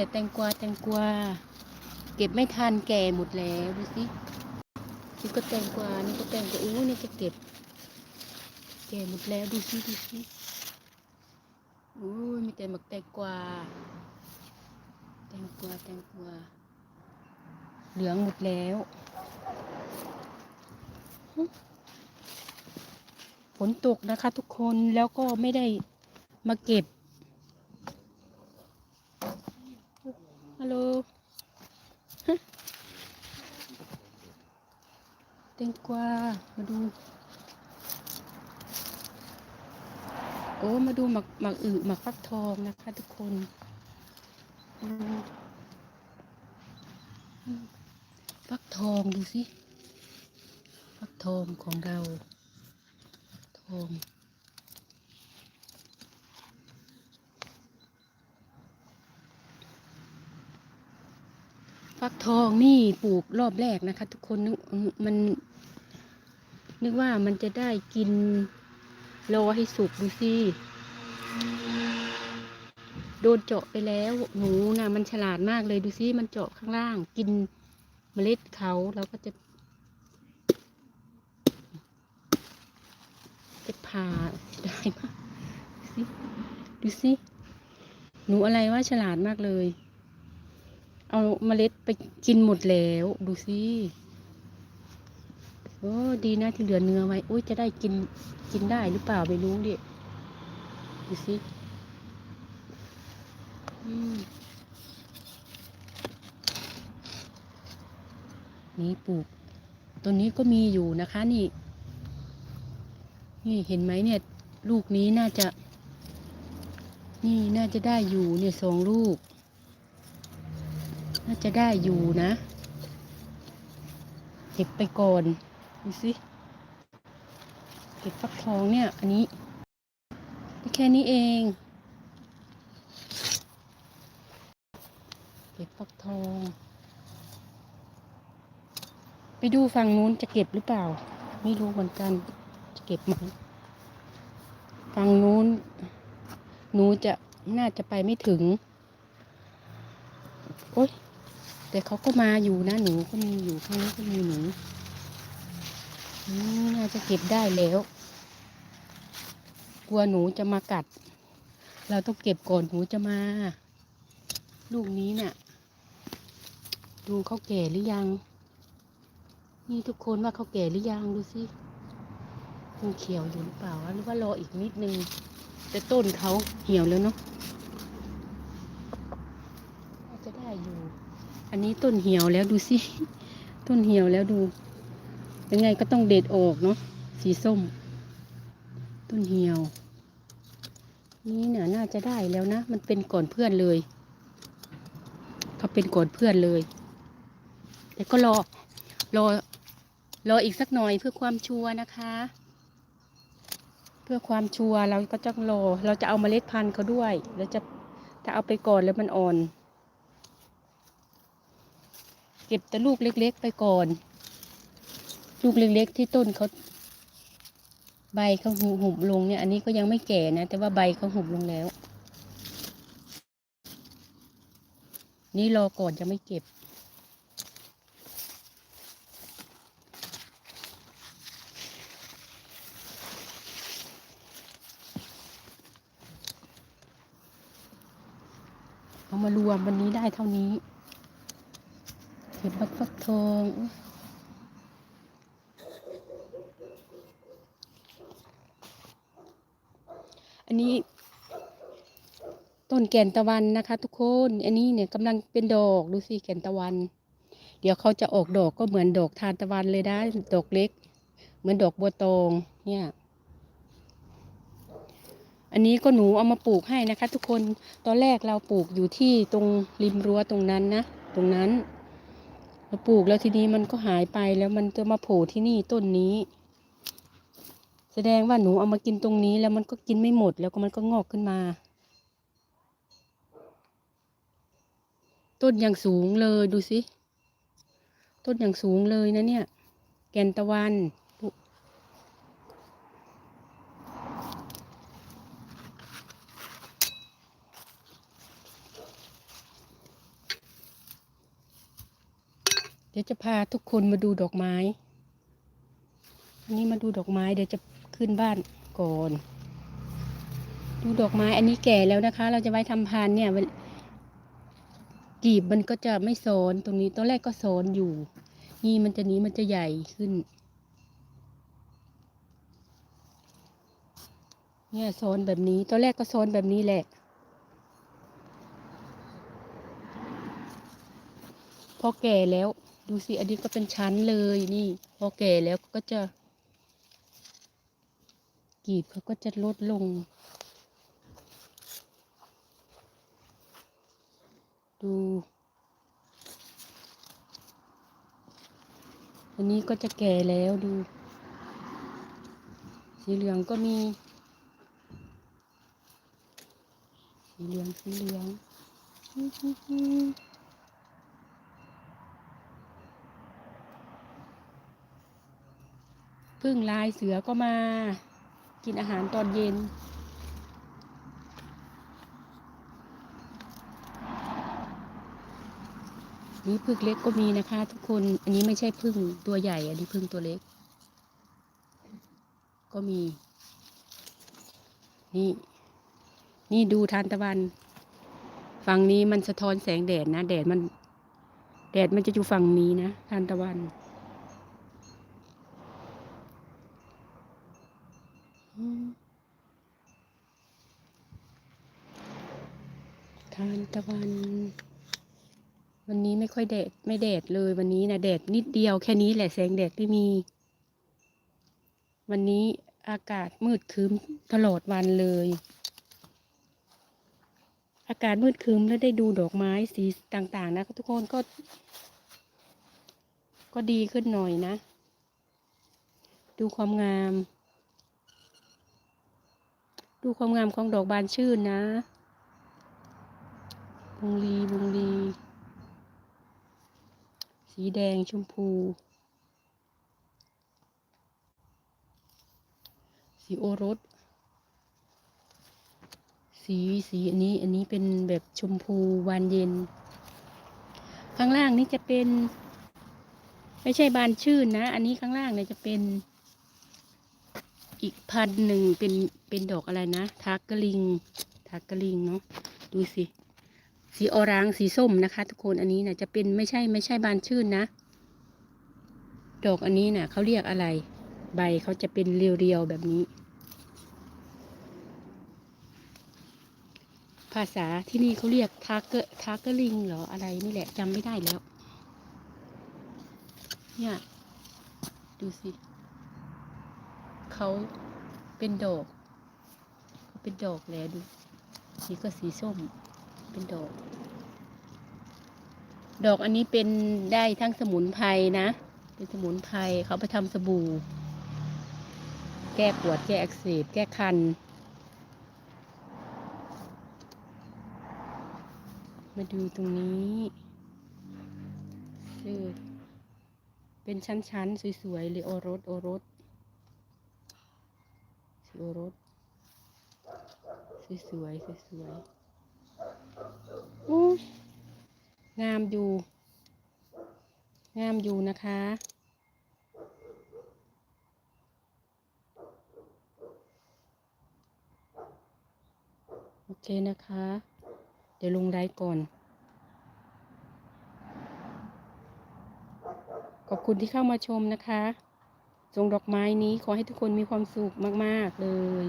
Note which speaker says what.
Speaker 1: แต่แตงกวาแตงกวาเก็บไม่ทันแก่หมดแล้วดูสินี่ก็แตงกวานี่ก็แตงกวาอู้นี่จะเก็บ แก่หมดแล้วดูสิดูสิอู้ยมีแต่หมักแตงกวาแตงกวาแตงกวาเหลืองหมดแล้วฝนตกนะคะทุกคนแล้วก็ไม่ได้มาเก็บ ฮัล โหลแตงกวามาดู โอ้ มาดูหมักหมักอึหมักฟักทองนะคะทุกคนฟักทองดูสิ ฟักทองของเรา ทอง ฟักทองนี่ปลูกรอบแรกนะคะ ทุกคนนึกมัน นึกว่ามันจะได้กินรอให้สุกดูสิโดนเจาะไปแล้วหนูนะมันฉลาดมากเลยดูสิมันเจาะข้างล่าง กินเมล็ดเขาเราก็จะจะผ่าได้มากดูสิดูสิหนูอะไรว่าฉลาดมากเลย เอาเมล็ดไปกินหมดแล้ว ดูสิโอ้ดีนะที่เหลือเนื้อไว้โอ้ยจะได้กินกินได้หรือเปล่าไม่รู้ดิดูสิอนี่ปลูกต้นนี้ก็มีอยู่นะคะนี่ นี่เห็นไหมเนี่ย ลูกนี้น่าจะ นี่น่าจะได้อยู่เนี่ยสองลูก น่าจะได้อยู่นะเก็บไปก่อนดูสิเก็บฟักทองเนี่ย อันนี้แค่นี้เอง เก็บฟักทอง ไปดูฝั่งนู้นจะเก็บหรือเปล่า ไม่รู้เหมือนกัน จะเก็บไหมฝั่งนู้น หนูจะน่าจะไปไม่ถึง โอ๊ย แต่เขาก็มาอยู่นะหนูก็มีอยู่ข้างนี้ก็มีหนูน่าจะเก็บได้แล้ว กลัวหนูจะมากัด เราต้องเก็บก่อนหนูจะมา ลูกนี้เนี่ยดูเขาแก่หรือยัง นี่ทุกคนว่าเขาแก่หรือยังดูสิยังเขียวอยู่หรือเปล่าหรือว่ารออีกนิดนึงแต่ต้นเขาเหี่ยวแล้วเนาะน่าจะได้อยู่ อันนี้ต้นเหี่ยวแล้วดูสิ ต้นเหี่ยวแล้วดูยังไงก็ต้องเด็ดออกเนาะ สีส้ม ต้นเหี่ยว นี่เนี่ยน่าจะได้แล้วนะ มันเป็นก่อนเพื่อนเลยเขาเป็นก่อนเพื่อนเลย แต่ก็รอ รอ รออีกสักหน่อยเพื่อความชัวร์นะคะ เพื่อความชัวร์เราก็จะรอ เราจะเอาเมล็ดพันธุ์เขาด้วยเราจะถ้าเอาไปก่อนแล้วมันอ่อน เก็บแต่ลูกเล็ก ๆ ไปก่อน ลูกเล็ก ๆ ที่ต้นเขาใบเขาหุบหุบลงเนี่ย อันนี้ก็ยังไม่แก่นะ แต่ว่าใบเขาหุบลงแล้ว นี่รอก่อนจะไม่เก็บ เอามารวมวันนี้ได้เท่านี้ เก็บบักฟักทองอันนี้ ต้นแก่นตะวันนะคะ ทุกคน อันนี้เนี่ยกำลังเป็นดอกดูสิแก่นตะวัน เดี๋ยวเขาจะออกดอกก็เหมือนดอกทานตะวันเลยได้ดอกเล็ก เหมือนดอกบัวตองเนี่ยอันนี้ก็หนูเอามาปลูกให้นะคะ ทุกคน ตอนแรกเราปลูกอยู่ที่ตรงริมรั้วตรงนั้นนะ ตรงนั้น เราปลูกแล้วทีนี้มันก็หายไปแล้วมันจะมาโผล่ที่นี่ต้นนี้ แสดงว่าหนูเอามากินตรงนี้แล้วมันก็กินไม่หมดแล้วก็มันก็งอกขึ้นมา ต้นอย่างสูงเลยดูสิ ต้นอย่างสูงเลยนะเนี่ย แกนตะวัน เดี๋ยวจะพาทุกคนมาดูดอกไม้ อันนี้มาดูดอกไม้เดี๋ยวจะขึ้นบ้านก่อน ดูดอกไม้อันนี้แก่แล้วนะคะ เราจะไว้ทำพานเนี่ยกีบมันก็จะไม่โซนตรงนี้ตอนแรกก็โซนอยู่ นี่มันจะนี้มันจะใหญ่ขึ้น เนี่ยโซนแบบนี้ตอนแรกก็โซนแบบนี้แหละ พอแก่แล้ว ดูสิ อันนี้ก็เป็นชั้นเลยนี่ พอแก่แล้วก็จะ กีบเขาก็จะลดลง ดู อันนี้ก็จะแก่แล้วดู สีเหลืองก็มี สีเหลืองสีเหลือง พึ่งลายเสือก็มา กินอาหารตอนเย็น นี่พึ่งเล็กก็มีนะคะ ทุกคน อันนี้ไม่ใช่พึ่งตัวใหญ่ อันนี้พึ่งตัวเล็ก ก็มี นี่ นี่ดูทานตะวัน ฝั่งนี้มันสะท้อนแสงแดดนะ แดดมัน แดดมันจะอยู่ฝั่งนี้นะทานตะวัน อืม ทานตะวัน วันนี้ไม่ค่อยแดดไม่แดดเลย วันนี้นะแดดนิดเดียวแค่นี้แหละแสงแดดไม่มี วันนี้อากาศมืดครึ้มตลอดวันเลย อากาศมืดครึ้มแล้วได้ดูดอกไม้สีต่างๆ นะทุกคนก็ ก็ดีขึ้นหน่อยนะ ดูความงาม ดูความงามของดอกบานชื่นนะ บุงลีบุงลี สีแดงชมพู สีโอรส สีสีอันนี้อันนี้เป็นแบบชมพูวานเย็น ข้างล่างนี่จะเป็น ไม่ใช่บานชื่นนะ อันนี้ข้างล่างเนี่ยจะเป็น อีกพันหนึ่งเป็นเป็นดอกอะไรนะทากกะลิงทากกะลิงเนาะดูสิสีออรางสีส้มนะคะ ทุกคนอันนี้นะจะเป็นไม่ใช่ไม่ใช่บานชื่นนะ ดอกอันนี้นะ่ะเขาเรียกอะไร ใบเขาจะเป็นเรียวๆแบบนี้ ภาษาที่นี่เขาเรียกทากเกอทากกะลิงเหรออะไรนี่แหละจำไม่ได้แล้ว เนี่ย ดูสิ เขาเป็นดอกเขาเป็นดอกแล้วดูสีก็สีส้ม เป็นดอก ดอกอันนี้เป็นได้ทั้งสมุนไพรนะ เป็นสมุนไพรเขาไปทำสบู่ แก้ปวดแก้อักเสบแก้คันมาดูตรงนี้ชื่อเป็นชั้นๆ สวยๆเลยโอรสโอรส สีโอรสสวยๆสวยๆอู้งามอยู่ งามอยู่นะคะโอเคนะคะ เดี๋ยวลงไลฟ์ก่อน ขอบคุณที่เข้ามาชมนะคะ ทรงดอกไม้นี้ขอให้ทุกคนมีความสุขมาก ๆ เลย